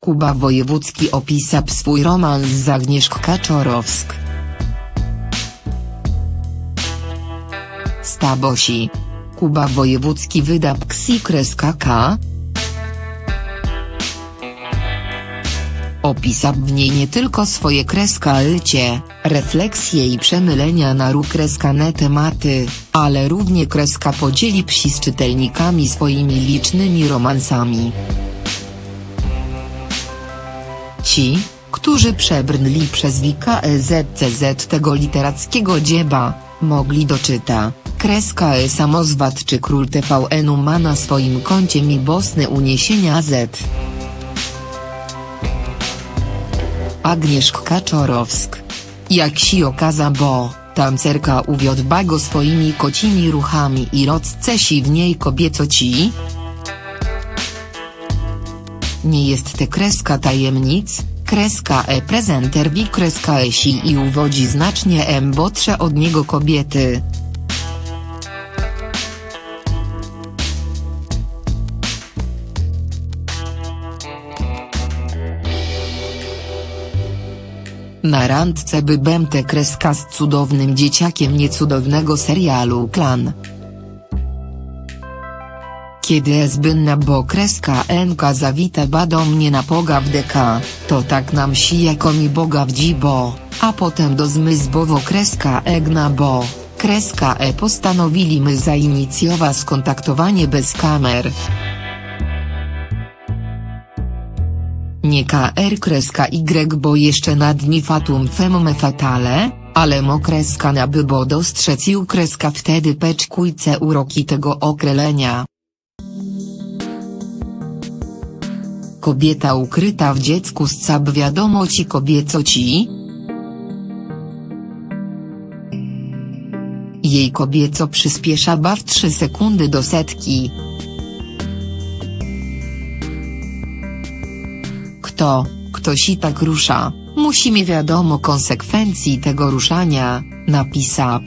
Kuba Wojewódzki opisał swój romans z Agnieszką Kaczorowsk. Stabosi. Kuba Wojewódzki wyda Ksi kreska K. Opisał w niej nie tylko swoje kreska lycie, refleksje i przemylenia na rukreskane tematy, ale równie kreska podzieli psi z czytelnikami swoimi licznymi romansami. Ci, którzy przebrnęli przez WKEZCZ tego literackiego dzieba, mogli doczyta, kreska e samozwad czy król TVN-u ma na swoim koncie mi bosne uniesienia Z. Agnieszka Kaczorowsk. Jak si okaza bo, tancerka uwiodła go swoimi kocimi ruchami i rodce si w niej kobieco ci? Nie jest te kreska tajemnic, kreska e prezenter wi kreska e si i uwodzi znacznie embotsze od niego kobiety. Na randce bybem te kreska z cudownym dzieciakiem niecudownego serialu Klan. Kiedy zbynna bo kreska enka zawita ba do mnie na pogaw deka, to tak nam si jako mi boga w dzibo, a potem do zmysłowo kreska egna bo, kreska e postanowili my zainicjowa skontaktowanie bez kamer. Nie KR kreska Y bo jeszcze nad dni fatum femme fatale, ale mo na by bo dostrzec i kreska wtedy peczkujce uroki tego okrelenia. Kobieta ukryta w dziecku z cab wiadomo ci kobieco ci? Jej kobieco przyspiesza ba w 3 sekundy do setki. Kto, ktoś i tak rusza, musi mi wiadomo konsekwencji tego ruszania, napisał.